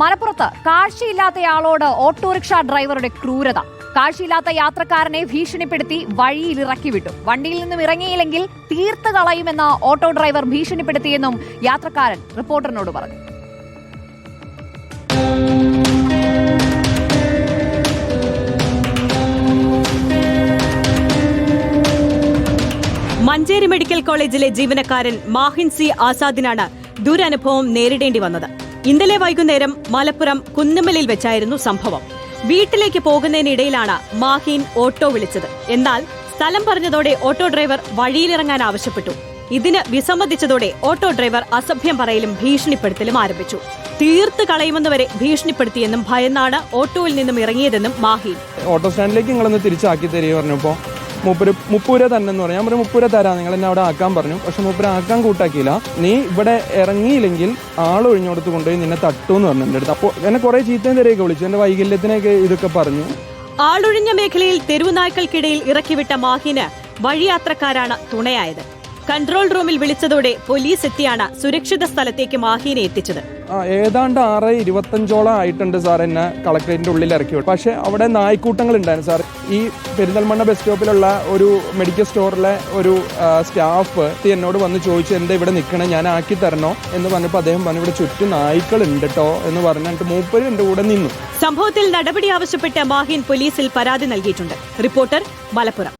മലപ്പുറത്ത് കാഴ്ചയില്ലാത്തയാളോട് ഓട്ടോറിക്ഷ ഡ്രൈവറുടെ ക്രൂരത. കാഴ്ചയില്ലാത്ത യാത്രക്കാരനെ ഭീഷണിപ്പെടുത്തി വഴിയിൽ ഇറക്കി വിട്ടു വണ്ടിയിൽ നിന്നും ഇറങ്ങിയില്ലെങ്കിൽ തീർത്ത് കളയുമെന്ന് ഓട്ടോ ഡ്രൈവർ ഭീഷണിപ്പെടുത്തിയെന്നും യാത്രക്കാരൻ റിപ്പോർട്ടറിനോട് പറഞ്ഞു. മഞ്ചേരി മെഡിക്കൽ കോളേജിലെ ജീവനക്കാരൻ മാഹിൻ സി ആസാദിനാണ് ദുരനുഭവം നേരിടേണ്ടി വന്നത്. ഇന്നലെ വൈകുന്നേരം മലപ്പുറം കുന്നമ്മലിൽ വെച്ചായിരുന്നു സംഭവം. വീട്ടിലേക്ക് പോകുന്നതിനിടയിലാണ് മാഹീൻ ഓട്ടോ വിളിച്ചത്. എന്നാൽ സ്ഥലം പറഞ്ഞതോടെ ഓട്ടോ ഡ്രൈവർ വഴിയിലിറങ്ങാൻ ആവശ്യപ്പെട്ടു. ഇതിന് വിസമ്മതിച്ചതോടെ ഓട്ടോ ഡ്രൈവർ അസഭ്യം പറയലും ഭീഷണിപ്പെടുത്തലും ആരംഭിച്ചു. തീർത്ത് കളയുമെന്ന് വരെ ഭീഷണിപ്പെടുത്തിയെന്നും ഭയന്നാണ് ഓട്ടോയിൽ നിന്നും ഇറങ്ങിയതെന്നും മാഹീൻ. ഓട്ടോ സ്റ്റാൻഡിലേക്ക് നിങ്ങളൊന്ന് തിരിച്ചാക്കി തരിക പറഞ്ഞപ്പോൾ മൂപ്പര് മുപ്പൂര തന്നെ എന്ന് പറഞ്ഞു ഞാൻ പറഞ്ഞു മുപ്പൂര തരാം. നിങ്ങൾ എന്നെ അവിടെ ആക്കാൻ പറഞ്ഞു. പക്ഷെ മൂപ്പര് ആക്കാൻ കൂട്ടാക്കിയില്ല. നീ ഇവിടെ ഇറങ്ങിയില്ലെങ്കിൽ ആളൊഴിഞ്ഞോടത്ത് കൊണ്ടുപോയി നിന്നെ തട്ടു എന്ന് പറഞ്ഞു എന്റെ അടുത്ത്. അപ്പോൾ എന്നെ കുറേ ചീത്തയും തരയൊക്കെ വിളിച്ചു. എന്റെ വൈകല്യത്തിനൊക്കെ ഇതൊക്കെ പറഞ്ഞു. ആളൊഴിഞ്ഞ മേഖലയിൽ തെരുവുനായ്ക്കൾക്കിടയിൽ ഇറക്കിവിട്ട മാഹിന് വഴിയാത്രക്കാരാണ് തുണയായത്. കൺട്രോൾ റൂമിൽ വിളിച്ചതോടെ പോലീസ് എത്തിയാണ് സുരക്ഷിത സ്ഥലത്തേക്ക് മാഹീനെ എത്തിച്ചത്. ഏതാണ്ട് ആറ് ഇരുപത്തഞ്ചോളം ആയിട്ടുണ്ട് സാർ എന്നെ കളക്ടറേറ്റിന്റെ ഉള്ളിൽ ഇറക്കി പക്ഷെ പക്ഷേ അവിടെ നായ്ക്കൂട്ടങ്ങൾ ഉണ്ടായിരുന്നു സാർ ഈ പെരിന്തൽമണ്ണ ബസ് സ്റ്റോപ്പിലുള്ള ഒരു മെഡിക്കൽ സ്റ്റോറിലെ ഒരു സ്റ്റാഫ് എന്നോട് വന്ന് ചോദിച്ചു എന്താ ഇവിടെ നിൽക്കണേ? ഞാൻ ആക്കി തരണോ? എന്ന് പറഞ്ഞപ്പോൾ അദ്ദേഹം പറഞ്ഞു ഇവിടെ ചുറ്റും നായ്ക്കൾ ഉണ്ട് കേട്ടോ എന്ന് പറഞ്ഞിട്ട് മൂപ്പര് എന്റെ കൂടെ നിന്നു. സംഭവത്തിൽ നടപടി ആവശ്യപ്പെട്ട് മാഹിൻ പോലീസിൽ പരാതി നൽകിയിട്ടുണ്ട്. റിപ്പോർട്ടർ മലപ്പുറം.